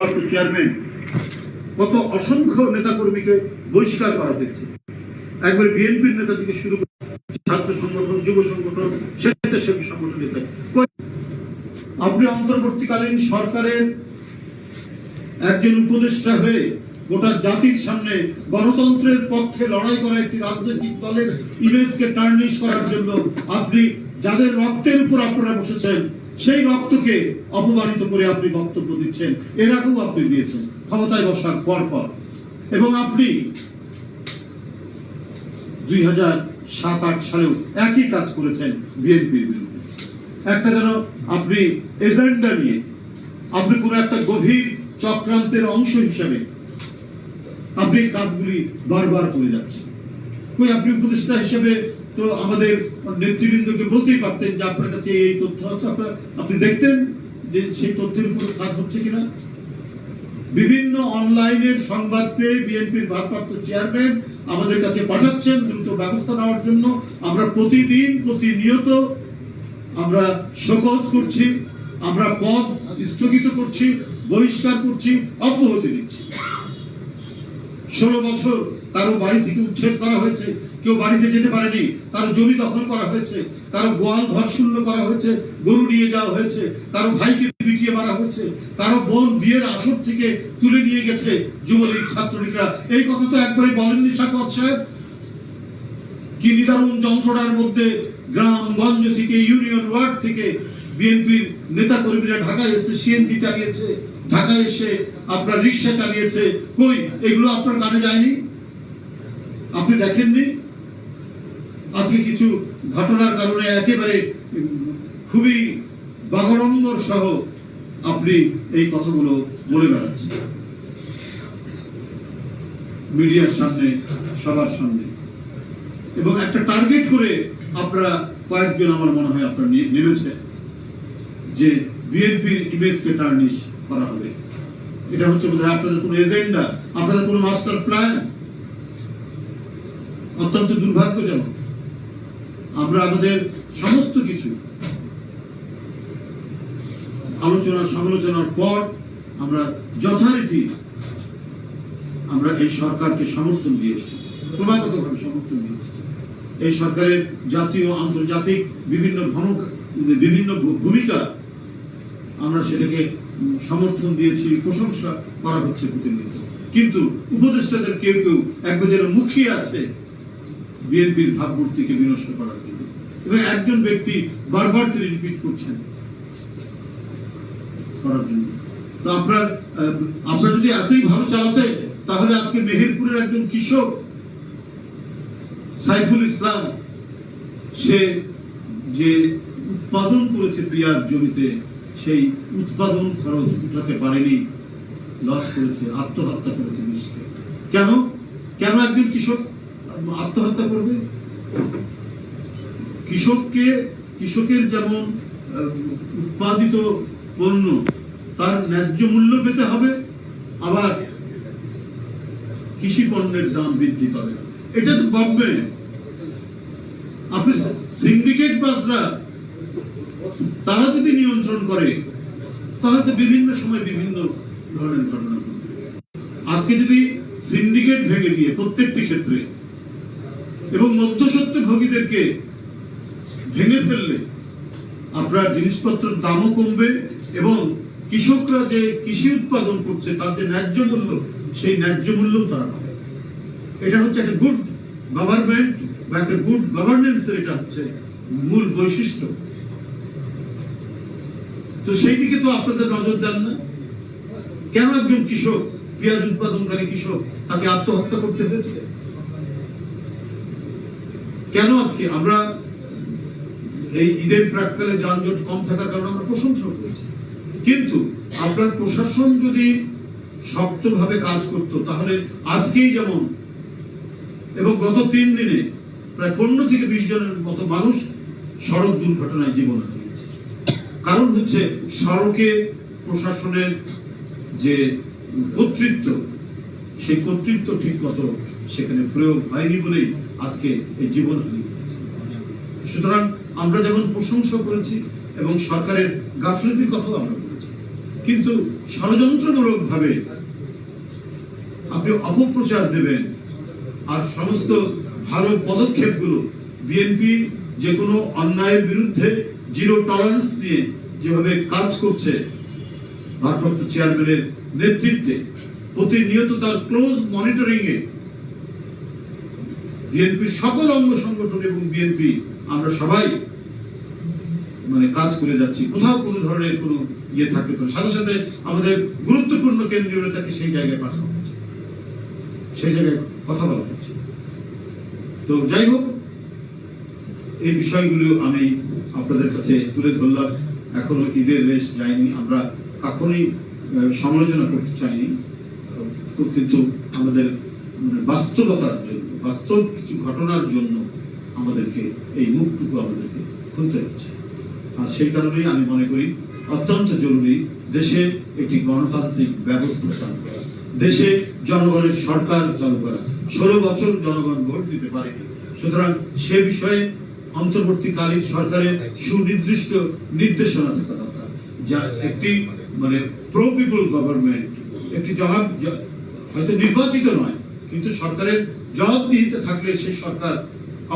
Chairman কত অসংখ্য নেতাকর্মীকে বহিষ্কার করা হয়েছে। একবারে বিএনপির নেতা থেকে শুরু করে ছাত্র সংগঠন, যুব সংগঠন, স্বেচ্ছাসেবী সংগঠন নেতা। আপনি অন্তর্বর্তীকালীন সরকারের একজন উপদেষ্টা হয়ে গোটা জাতির সামনে গণতন্ত্রের পক্ষে লড়াই করা একটি রাজনৈতিক দলের ইমেজকে টার্নিশ করার জন্য আপনি যাদের রক্তের উপর আপনারা বসেছেন সেই রক্তকে অপমানিত করে আপনি বক্তব্য দিচ্ছেন। এর আগেও আপনি দিয়েছেন। ক্ষমতায় বসার পর পর। এবং আপনি দুই হাজার সাত আট সালেও একই কাজ করেছেন বিএনপির বিরুদ্ধে। একটা যেন আপনি এজেন্ডা নিয়ে, আপনি কোনো একটা গভীর চক্রান্তের অংশ হিসাবে আপনি কাজগুলি বারবার করে যাচ্ছেন। কই, আপনি উপদেষ্টা হিসেবে তো আমাদের নেতৃবৃন্দকে বলতেই পারতেন যে আপনার কাছে এই তথ্য আছে, আপনার আপনি দেখতেন যে সেই তথ্যের উপর কাজ হচ্ছে কিনা? বিভিন্ন অনলাইনের সংবাদ পেয়ে বিএনপির ভারপ্রাপ্ত চেয়ারম্যান আমাদের কাছে পাঠাচ্ছেন দ্রুত ব্যবস্থা নেওয়ার জন্য। আমরা প্রতিদিন, প্রতিনিয়ত আমরা শোকজ করছি, আমরা পদ স্থগিত করছি, বহিষ্কার করছি, অব্যাহতি দিচ্ছি। ষোলো বছর কারও বাড়ি থেকে উচ্ছেদ করা হয়েছে। কেউ বাড়িতে যেতে পারেনি। কারও জমি দখল করা হয়েছে। কারও গোয়াল ঘর শূন্য করা হয়েছে। গরু নিয়ে যাওয়া হয়েছে। কারও ভাইকে পিটিয়ে মারা হয়েছে। কারও বোন বিয়ের আসর থেকে তুলে নিয়ে গেছে যুবলীগ ছাত্রলীগরা। এই কথা তো একবারে বলেননি সাকত সাহেব। কি নিদারুণ যন্ত্রণার মধ্যে গ্রাম গঞ্জ থেকে, ইউনিয়ন ওয়ার্ড থেকে বিএনপির নেতা কর্মীরা ঢাকায় এসে সিএনজি চালিয়েছে। ঢাকায় এসে আপনার রিক্সা চালিয়েছে। কই, এগুলো আপনার কানে যায়নি? আপনি দেখেননি? আজকে কিছু ঘটনার কারণে একেবারে খুবই বাগড়ম্বর সহ আপনি এই কথাগুলো বলে বেড়াচ্ছেন। মিডিয়ার সামনে, সবার সামনে। এবং একটা টার্গেট করে আপনারা কয়েকজন আমার মনে হয় আপনারা নেমেছে যে বিএনপির ইমেজকে টার্নিশ করা হবে। এটা হচ্ছে বোধহয় আপনাদের কোনো এজেন্ডা আপনাদের কোনো মাস্টার প্ল্যান অত্যন্ত দুর্ভাগ্যজনক। আমরা আমাদের সমস্ত কিছু আলোচনা, সমালোচনার পর আমরা যথারীতি আমরা এই সরকারকে সমর্থন দিয়ে এসেছি। ক্রমাগতভাবে সমর্থন দিয়ে এসেছি। এই সরকারের জাতীয় আন্তর্জাতিক বিভিন্ন বিভিন্ন ভূমিকা আমরা সেটাকে সমর্থন দিয়েছি, প্রশংসা করা হচ্ছে প্রতিনিয়ত। কিন্তু উপদেষ্টাদের কেউ কেউ একবার যেন মুখিয়ে আছে বিএনপির ভাবমূর্তিকে বিনষ্ট করার জন্য। এবং একজন ব্যক্তি বারবার তিনি রিপিট করছেন করার জন্য। তো আপনার আপনার যদি এতই ভালো চালাতে, তাহলে আজকে মেহেরপুরের একজন কৃষক, সাইফুল ইসলাম, সে যে উৎপাদন করেছে পিয়ার জমিতে, সেই উৎপাদন খরচ উঠাতে পারেনি লস করেছে, আত্মহত্যা করেছে নিশ্চয় কেন? কেন একদিন কৃষক আত্মহত্যা করবে? কৃষককে, কৃষকের যেমন উৎপাদিত পণ্য, তার ন্যায্য মূল্য পেতে হবে, আবার কৃষি পণ্যের দাম বৃদ্ধি পাবে। এটা তো গভর্নমেন্ট আপনি সিন্ডিকেট বাসরা, তারা যদি নিয়ন্ত্রণ করে, তাহলে তো বিভিন্ন সময় বিভিন্ন ধরনের ঘটনা আজকে যদি সিন্ডিকেট ভেঙে দিয়ে প্রত্যেকটি ক্ষেত্রে এবং মধ্যসত্ত্ব ভোগীদেরকে ভেঙে ফেললে আপনার জিনিসপত্রের দামও কমবে এবং কৃষকরা যে কৃষি উৎপাদন করছে, তার যে ন্যায্য মূল্য, সেই ন্যায্য মূল্য তারা পাবে। এটা হচ্ছে একটা গুড গভর্নমেন্ট বা একটা গুড গভর্নেন্সের এটা হচ্ছে মূল বৈশিষ্ট্য। তো সেই দিকে তো আপনাদের নজর দেন না। কেন একজন কৃষক, পেঁয়াজ উৎপাদনকারী কৃষক তাকে আত্মহত্যা করতে হয়েছে? কেন আজকে আমরা এই ঈদের প্রাককালে যানজট কম থাকার কারণে আমরা প্রশংসা করেছি। কিন্তু আপনার প্রশাসন যদি শক্তভাবে কাজ করত, তাহলে আজকেই যেমন এবং গত তিন দিনে প্রায় পনেরো থেকে বিশ জনের মতো মানুষ সড়ক দুর্ঘটনায় জীবন হারিয়েছে। কারণ হচ্ছে সড়কে প্রশাসনের যে কর্তৃত্ব, সেই কর্তৃত্ব ঠিক মতো সেখানে প্রয়োগ হয়নি বলেই আজকে এই জীবন হানি হয়েছে সুতরাং আমরা যেমন প্রশংসা করেছি এবং সরকারের গাফলতির কথাও আমরা করেছি কিন্তু ষড়যন্ত্রমূলক ভাবে আপনি অপপ্রচার দেবেন আর সমস্ত ভালো পদক্ষেপগুলো বিএনপি যে কোনো অন্যায়ের বিরুদ্ধে জিরো টলারেন্স নিয়ে যেভাবে কাজ করছে, ভারপ্রাপ্ত চেয়ারম্যানের নেতৃত্বে প্রতিনিয়ত তার ক্লোজ মনিটরিং এ বিএনপির সকল অঙ্গ সংগঠন এবং বিএনপি, আমরা সবাই মানে কাজ করে যাচ্ছি। কোথাও কোনো ধরনের কোনো ইয়ে থাকতে পারে সাথে সাথে আমাদের গুরুত্বপূর্ণ কেন্দ্রীয় নেতাকে সেই জায়গায় পাঠানো হচ্ছে। সেই জায়গায় কথা বলা হচ্ছে। তো যাই হোক, এই বিষয়গুলো আমি আপনাদের কাছে তুলে ধরলাম। এখনও ঈদের রেশ যায়নি, আমরা কখনোই সমালোচনা করতে চাইনি। কিন্তু আমাদের মানে বাস্তবতার জন্য বাস্তব কিছু ঘটনার জন্য আমাদেরকে এই মুখটুকু আমাদেরকে খুলতে হচ্ছে। আর সেই কারণেই আমি মনে করি অত্যন্ত জরুরি দেশে একটি গণতান্ত্রিক ব্যবস্থা চালু করা। দেশে জনগণের সরকার চালু করা। ষোলো বছর জনগণ ভোট দিতে পারেনি। সুতরাং সে বিষয়ে অন্তর্বর্তীকালীন সরকারের সুনির্দিষ্ট নির্দেশনা থাকা দরকার, যা একটি মানে প্রো পিপল গভর্নমেন্ট একটি জবাব হয়তো নির্বাচিত নয়, কিন্তু সরকারের জবাবদিহিতে থাকলে সেই সরকার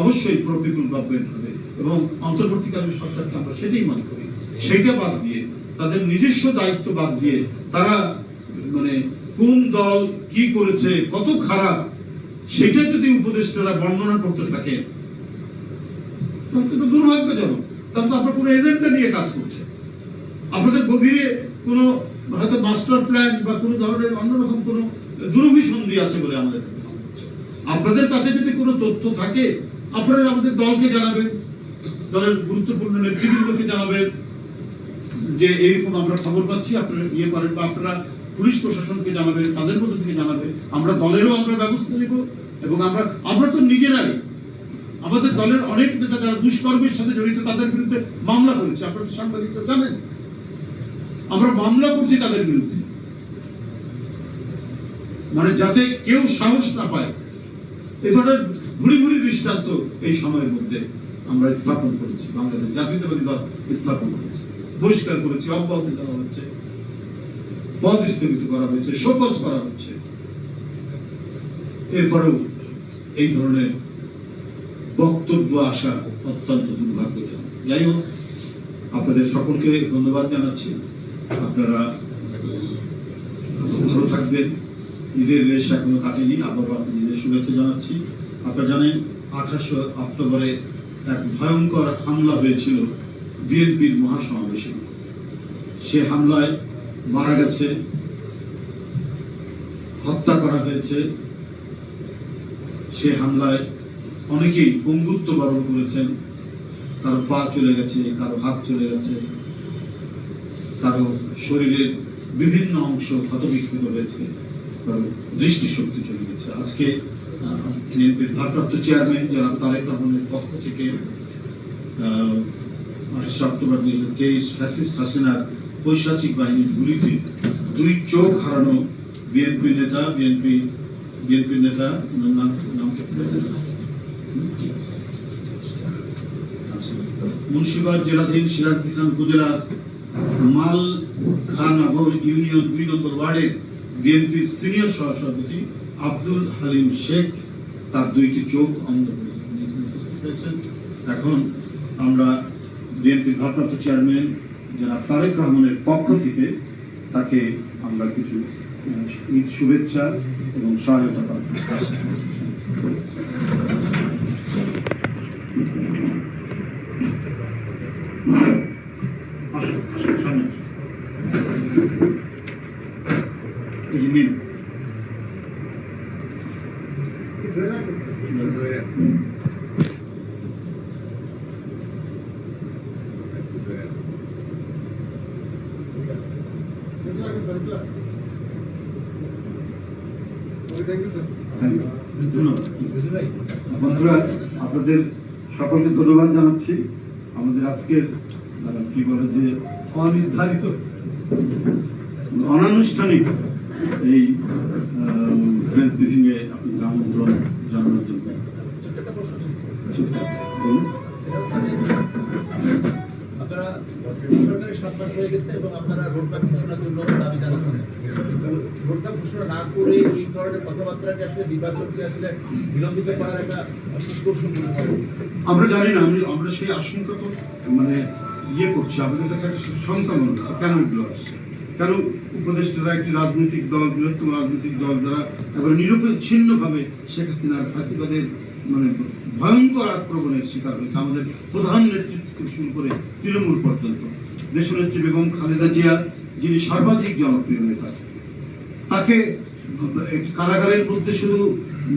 অবশ্যই প্রো পিপল গভর্নমেন্ট হবে এবং অন্তর্বর্তীকালীন সরকারকে আমরা সেটাই মনে করি। সেইটা বাদ দিয়ে, তাদের নিজস্ব দায়িত্ব বাদ দিয়ে, তারা মানে কোন দল কি করেছে, কত খারাপ, সেটা যদি উপদেষ্টারা বর্ণনা করতে থাকে, তাহলে দুর্ভাগ্যজনক। তাহলে তো আপনার কোনো এজেন্ডা নিয়ে কাজ করছে। আপনাদের গভীরে কোনো হয়তো মাস্টার প্ল্যান বা কোনো ধরনের অন্যরকম কোনো দুরভিসন্ধি আছে বলে আমাদের কাছে আপনাদের কাছে যদি কোনো তথ্য থাকে, আপনারা আমাদের দলকে জানাবেন, দলের গুরুত্বপূর্ণ নেতৃবৃন্দকে জানাবেন যে এইরকম আমরা খবর পাচ্ছি, আপনারা ইয়ে করেন বা আপনারা পুলিশ প্রশাসনকে জানাবেন, তাদের মধ্যে থেকে জানাবে আমরা দলেরও আমরা ব্যবস্থা নেব এবং আমরা আমরা তো নিজেরাই, আমাদের দলের অনেক নেতা যারা দুষ্কর্মের সাথে জড়িত, তাদের বিরুদ্ধে মামলা করেছে। আপনারা সাংবাদিকরা জানেন? আমরা মামলা করছি তাদের বিরুদ্ধে। মানে যাতে কেউ সাহস না পায়। এ ধরনের ভুড়ি দৃষ্টান্ত এই সময়ের মধ্যে আমরা স্থাপন করেছি। বাংলাদেশ জাতীয়তাবাদী দল স্থাপন করেছি, বহিষ্কার করেছি, অব্যাহতি দেওয়া হচ্ছে পদ স্থগিত করা হয়েছে শোকজ করা হচ্ছে। এরপরেও এই ধরনের বক্তব্য আসা অত্যন্ত দুর্ভাগ্যজনক। যাই হোক, আপনাদের সকলকে ধন্যবাদ জানাচ্ছি। আপনারা ভালো থাকবেন। ঈদের রেশ এখনও কাটেনি। আবারও আপনাদের শুভেচ্ছা জানাচ্ছি। আপনারা জানেন, আঠাশে অক্টোবরে এক ভয়ঙ্কর হামলা হয়েছিল বিএনপির মহাসমাবেশে। সে হামলায় মারা গেছে, হত্যা করা হয়েছে। সে হামলায় অনেকেই পঙ্গুত্ব বরণ করেছেন। কারও পা চলে গেছে, কারও হাত চলে গেছে। কারও শরীরের বিভিন্ন অংশ ক্ষতবিক্ষত হয়েছে। দৃষ্টিশক্তি চলে গেছে আজকে বিএনপির ভারপ্রাপ্ত চেয়ারম্যান যারা তারেক রহমানের পক্ষ থেকে আঠাশে অক্টোবর দুই হাজার তেইশ ফ্যাসিস্ট হাসিনার বাহিনীর গুলিতে দুই চোখ হারানো বিএনপি নেতা, বিএনপি বিএনপি নেতা নাম নাম? আচ্ছা। জেলাধীন সিরাজদি খান উপজেলার মাল খানগর ইউনিয়ন দুই নম্বর ওয়ার্ডের বিএনপির সিনিয়র সহসভাপতি আব্দুল হালিম শেখ তার দুইটি চোখ অন্ধ হয়েছেন। এখন আমরা বিএনপির ভারপ্রাপ্ত চেয়ারম্যান যারা তারেক রহমানের পক্ষ থেকে তাকে আমরা কিছু ঈদ শুভেচ্ছা এবং সহায়তা পাব আসুন, আসুন, সামনে আসুন। এই যে নিন। Thank you. ধন্যবাদ। আপনাদের সকলকে ধন্যবাদ জানাচ্ছি আমাদের আজকের কি বলে যে অনির্ধারিত অনানুষ্ঠানিক এই প্রেস ব্রিফিং এ আপনাদের আমন্ত্রণ জানানোর জন্য। আপনারা সাত মাস হয়ে গেছে এবং আপনারা রোডম্যাপ ঘোষণার জন্য দাবি জানাচ্ছেন কিন্তু রোডম্যাপ ঘোষণা না করে এই ধরনের কথাবার্তাকে আসলে নির্বাচনকে আসলে বিলম্বিত করার একটা সুস্পষ্ট মনে হয়। আমরা জানি না, আমি আমরা সেই আশঙ্কা তো মানে ইয়ে করছি, আমাদের কাছে একটা শঙ্কা মনে হচ্ছে কেন এগুলো আসছে? কেন উপদেষ্টারা একটি রাজনৈতিক দল, বৃহত্তম রাজনৈতিক দল দ্বারা এবার নিরপেচ্ছিন্ন ভাবে শেখ হাসিনার ফাঁসিবাদের মানে ভয়ঙ্কর আক্রমণের শিকার হয়েছে? আমাদের প্রধান নেতৃত্ব থেকে শুরু করে তৃণমূল পর্যন্ত। দেশনেত্রী বেগম খালেদা জিয়া, যিনি সর্বাধিক জনপ্রিয় নেতা তাকে কারাগারের মধ্যে শুধু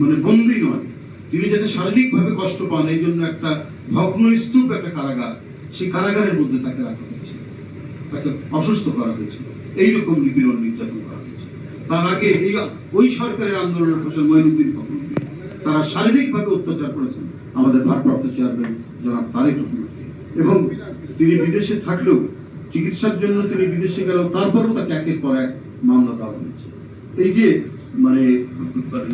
মানে বন্দী নয়, তিনি যাতে শারীরিকভাবে কষ্ট পান, এই জন্য একটা ভগ্ন স্তূপ একটা কারাগার, সেই কারাগারের মধ্যে তাকে রাখা হয়েছে। তাকে অসুস্থ করা হয়েছিল এইরকম নিপীড়ন নির্যাতন করা হয়েছে। তার আগে এই, ওই সরকারের আন্দোলনের ফসল মঈনুদ্দিন ফখরুদ্দিন তারা শারীরিকভাবে অত্যাচার করেছেন। আমাদের ভারপ্রাপ্ত চেয়ারম্যান জনাব তারেক রহমানকে এবং তিনি বিদেশে থাকলেও, চিকিৎসার জন্য তিনি বিদেশে গেলেও তারপরেও তাকে একের পর এক মামলা দেওয়া হয়েছে। এই যে মানে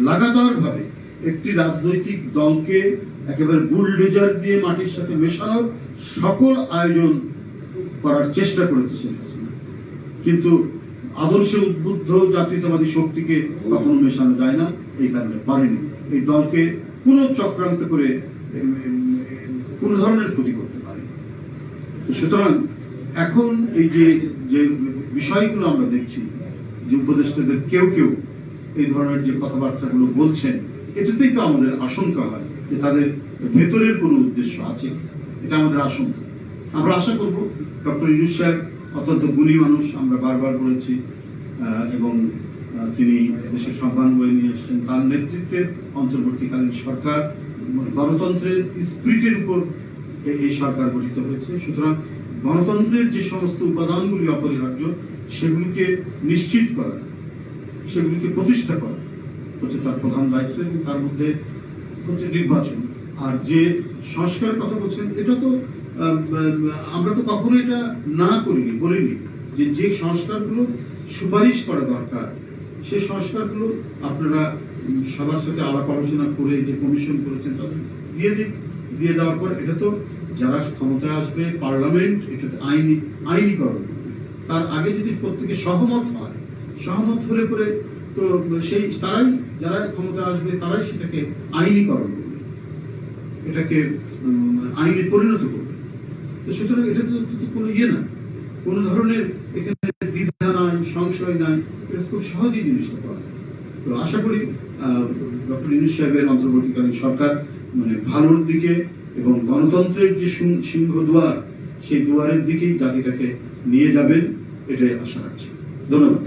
লাগাতার ভাবে একটি রাজনৈতিক দলকে একেবারে বুলডোজার দিয়ে মাটির সাথে মেশানোর সকল আয়োজন করার চেষ্টা করেছে শেখ হাসিনা। কিন্তু আদর্শে উদ্বুদ্ধ জাতীয়তাবাদী শক্তিকে কখনো মেশানো যায় না, এই কারণে পারেনি। এই দলকে কোনো চক্রান্ত করে কোনো ধরনের ক্ষতি করতে পারেনি। তো সুতরাং এখন এই যে যে বিষয়গুলো আমরা দেখছি যে উপদেষ্টাদের কেউ কেউ এই ধরনের যে কথাবার্তাগুলো বলছেন, এটাতেই তো আমাদের আশঙ্কা হয় যে তাদের ভেতরের কোনো উদ্দেশ্য আছে। এটা আমাদের আশঙ্কা। আমরা আশা করব, ডক্টর ইউনুস সাহেব অত্যন্ত গুণী মানুষ, আমরা বারবার বলেছি এবং তিনি দেশের সম্মান বয়ে নিয়ে এসেছেন। তার নেতৃত্বের অন্তর্বর্তীকালীন সরকার, গণতন্ত্রের স্পিরিটের উপর এই সরকার গঠিত হয়েছে। সুতরাং গণতন্ত্রের যে সমস্ত উপাদানগুলি অপরিহার্য, সেগুলিকে নিশ্চিত করা, সেগুলিকে প্রতিষ্ঠা করা হচ্ছে তার প্রধান দায়িত্ব এবং তার মধ্যে হচ্ছে নির্বাচন। আর যে সংস্কারের কথা বলছেন, এটা তো আমরা তো কখনো এটা না করিনি, বলিনি যে যে সংস্কারগুলো সুপারিশ করা দরকার, সে সংস্কারগুলো আপনারা সবার সাথে আলাপ আলোচনা করে যে কমিশন করেছেন, তাদের দিয়ে দিন, দিয়ে দেওয়ার পর এটা তো যারা ক্ষমতায় আসবে, পার্লামেন্ট, এটা আইনি, আইনীকরণ। করবে। তার আগে যদি প্রত্যেকে সহমত হয়, সহমত হলে পরে তো সেই, তারাই যারা ক্ষমতা আসবে, তারাই সেটাকে আইনীকরণ করবে। এটাকে আইনে পরিণত করবে। তো সুতরাং এটা তো তো কোনো ইয়ে না। কোনো ধরনের এখানে দ্বিধা নাই, সংশয় নাই, এটা খুব সহজেই জিনিসটা করা যায়। তো আশা করি ডক্টর ইউনুস সাহেবের অন্তর্বর্তীকালীন সরকার মানে ভালোর দিকে এবং গণতন্ত্রের যে সিংহ দুয়ার, সেই দুয়ারের দিকেই জাতিটাকে নিয়ে যাবেন, এটাই আশা রাখছি। ধন্যবাদ।